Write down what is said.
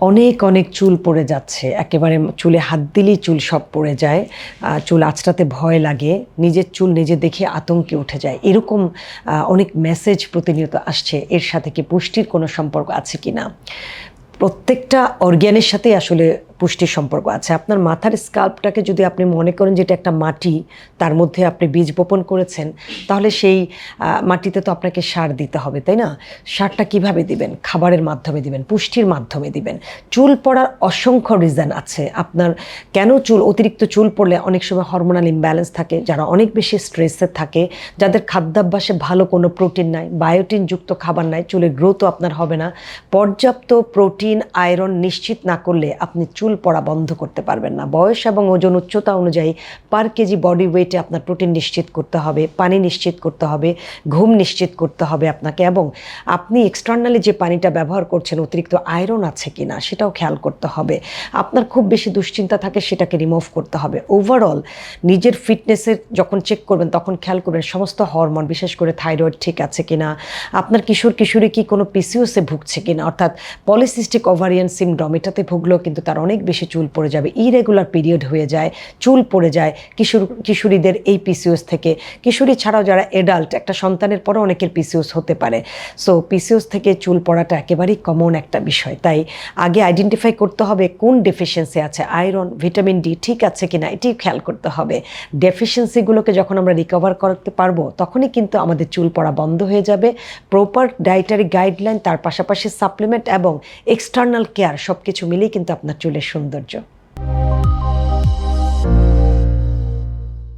অনেক অনেক চুল পড়ে যাচ্ছে। একেবারে চুলে হাত দিলেই চুল সব পড়ে যায়। চুল আঁচড়াতে ভয় লাগে। নিজের চুল নিজে দেখে আতঙ্কে উঠে যায়। এরকম অনেক মেসেজ প্রতিনিয়ত আসছে। এর সাথে কি পুষ্টির কোনো সম্পর্ক আছে কি না প্রত্যেকটা অর্গ্যানের সাথে আসলে পুষ্টির সম্পর্ক আছে। আপনার মাথার স্কাল্পটাকে যদি আপনি মনে করেন যে এটা একটা মাটি, তার মধ্যে আপনি বীজ বপন করেছেন, তাহলে সেই মাটিতে তো আপনাকে সার দিতে হবে, তাই না? সারটা কীভাবে দিবেন? খাবারের মাধ্যমে দিবেন, পুষ্টির মাধ্যমে দিবেন। চুল পড়ার অসংখ্য রিজন আছে। আপনার কেন চুল, অতিরিক্ত চুল পড়লে অনেক সময় হরমোনাল ইমব্যালেন্স থাকে, যারা অনেক বেশি স্ট্রেসে থাকে, যাদের খাদ্যাভ্যাসে ভালো কোনো প্রোটিন নাই বায়োটিন যুক্ত খাবার নাই, চুলের গ্রোথও আপনার হবে না। পর্যাপ্ত প্রোটিন আয়রন নিশ্চিত না করলে আপনি চুল পড়া বন্ধ করতে পারবেন না। বয়স এবং ওজন উচ্চতা অনুযায়ী পার কেজি বডি ওয়েটে আপনার প্রোটিন নিশ্চিত করতে হবে, পানি নিশ্চিত করতে হবে, ঘুম নিশ্চিত করতে হবে আপনাকে এবং আপনি এক্সটার্নালি যে পানিটা ব্যবহার করছেন অতিরিক্ত আয়রন আছে কি না সেটাও খেয়াল করতে হবে। আপনার খুব বেশি দুশ্চিন্তা থাকে সেটাকে রিমুভ করতে হবে। ওভারঅল নিজের ফিটনেসের যখন চেক করবেন তখন খেয়াল করবেন সমস্ত হরমোন বিশেষ করে থাইরয়েড ঠিক আছে কিনা, আপনার কিশোর কিশোরী কি কোনো পিসিওসে ভুগছে কিনা, অর্থাৎ পলিসিস্টিক ওভারিয়ান সিমড্রম এটাতে ভুগলেও কিন্তু তার অনেক বেশি চুল পড়ে যাবে। ইরেগুলার পিরিয়ড হয়ে যায়, চুল পড়ে যায়। কিশোর, কিশোরীদের এই পিসিওস থেকে। কিশোরী ছাড়াও যারা এডাল্ট একটা সন্তানের পরও অনেকের পিসিওস হতে পারে। সো পিসিওস থেকে চুল পড়াটা একেবারেই কমন একটা বিষয়। তাই আগে আইডেন্টিফাই করতে হবে কোন ডেফিসিয়েন্সি আছে। আয়রন ভিটামিন ডি ঠিক আছে কিনা এটি খেয়াল করতে হবে। ডেফিসিয়েন্সিগুলোকে যখন আমরা রিকভার করতে পারব, তখনই কিন্তু আমাদের চুল পড়া বন্ধ হয়ে যাবে। প্রপার ডায়েটারি গাইডলাইন তার পাশাপাশি সাপ্লিমেন্ট এবং এক্সটার্নাল কেয়ার সব কিছু মিলেই কিন্তু আপনার চুলের সৌন্দর্য।